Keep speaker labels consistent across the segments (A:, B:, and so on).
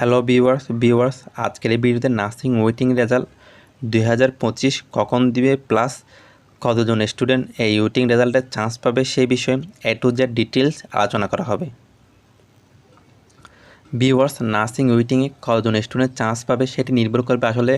A: Hello viewers viewers, আজকের এই ভিডিওতে নার্সিং ওয়েটিং রেজাল্ট দুই হাজার পঁচিশ কখন দিবে প্লাস কতজন স্টুডেন্ট এই ওয়েটিং রেজাল্টের চান্স পাবে সেই বিষয়ে এ টু জেড ডিটেলস আলোচনা করা হবে। ভিউয়ার্স, নার্সিং ওয়েটিংয়ে কজন স্টুডেন্ট চান্স পাবে সেটি নির্ভর করবে আসলে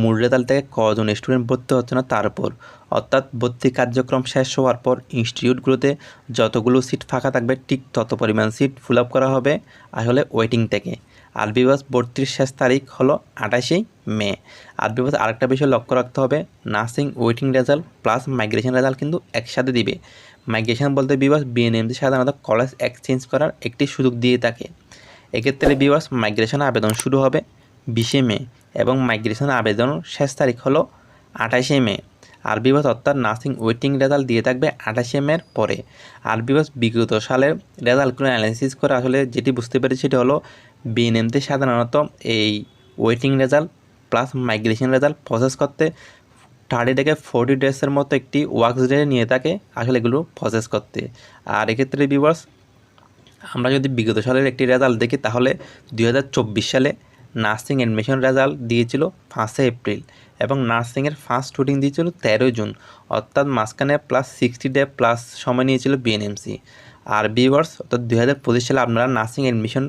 A: মূল রেজাল্ট থেকে কজন স্টুডেন্ট ভর্তি হচ্ছে না তার উপর। অর্থাৎ ভর্তি কার্যক্রম শেষ হওয়ার পর ইনস্টিটিউটগুলোতে যতগুলো সিট ফাঁকা থাকবে ঠিক তত পরিমাণ সিট ফুল আপ করা হবে আসলে ওয়েটিং থেকে। আর বিবাস ভর্তির শেষ তারিখ হলো আঠাশেই মে। আর বিবাস আরেকটা বিষয় লক্ষ্য রাখতে হবে, nursing, waiting result plus migration result কিন্তু একসাথে দিবে। মাইগ্রেশন বলতে বিবাস বিএনএমসি সাধারণত কলেজ এক্সচেঞ্জ করার একটি সুযোগ দিয়ে থাকে। এক্ষেত্রে বিবাস মাইগ্রেশন আবেদন শুরু হবে বিশে মে এবং মাইগ্রেশন আবেদন শেষ তারিখ হলো আঠাশে মে। আর বিবাস অর্থাৎ নার্সিং, ওয়েটিং রেজাল্ট দিয়ে থাকবে আঠাশে মের পরে। আর বিবাস বিগত সালের রেজাল্টগুলো অ্যানালিসিস করে আসলে যেটি বুঝতে পেরেছি সেটি হলো বিএনএমতে সাধারণত এই waiting result plus migration result process করতে থার্টি থেকে ফোর্টি ডেসের মতো একটি ওয়ার্কস ডে নিয়ে থাকে আসলে এগুলো প্রসেস করতে। আর এক্ষেত্রে বিবাস আমরা যদি বিগত সালের একটি রেজাল্ট দেখি, তাহলে দু হাজার চব্বিশ সালে নার্সিং অ্যাডমিশন রেজাল্ট দিয়েছিল পাঁচে এপ্রিল এবং নার্সিংয়ের ফার্স্ট শুটিং দিয়েছিল তেরোই জুন। অর্থাৎ মাঝখানে প্লাস সিক্সটি ডে প্লাস সময় নিয়েছিল বিএনএমসি আর বিওয়ার্স অর্থাৎ দুই হাজার পঁচিশ সালে আপনারা নার্সিং অ্যাডমিশন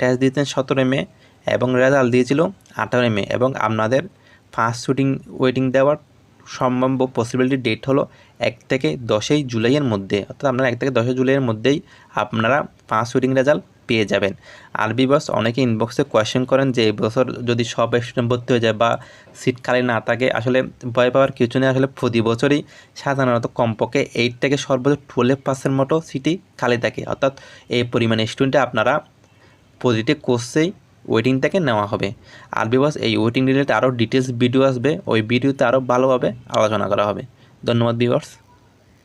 A: টেস্ট দিয়েছেন সতেরো মে এবং রেজাল্ট দিয়েছিল আঠারোই মে এবং আপনাদের ফার্স্ট শুটিং ওয়েটিং দেওয়ার সম্ভাব্য পসিবিলিটি ডেট হলো এক থেকে দশই জুলাইয়ের মধ্যে। অর্থাৎ আপনারা এক থেকে দশই জুলাইয়ের মধ্যেই আপনারা পাঁচ শুটিং রেজাল্ট পেয়ে যাবেন। আর বিবাস অনেকে ইনবক্সে কোয়েশ্চেন করেন যে, এই বছর যদি সব স্টুডেন্ট ভর্তি হয়ে যায় বা সিট খালি না থাকে, আসলে ভয় পাওয়ার কিছু নেই। আসলে প্রতি বছরই সাধারণত কমপক্ষে এইট থেকে সর্বোচ্চ টুয়েলভ পার্সেন্ট মতো সিটই খালি থাকে। অর্থাৎ এই পরিমাণে স্টুডেন্টে আপনারা প্রতিটি কোর্সেই ওয়েটিং থেকে নেওয়া হবে। আর বিবাস এই ওয়েটিং রিলেটেড আরও ডিটেলস ভিডিও আসবে। ওই ভিডিওতে আরও ভালোভাবে আলোচনা করা হবে। ধন্যবাদ বিভার্স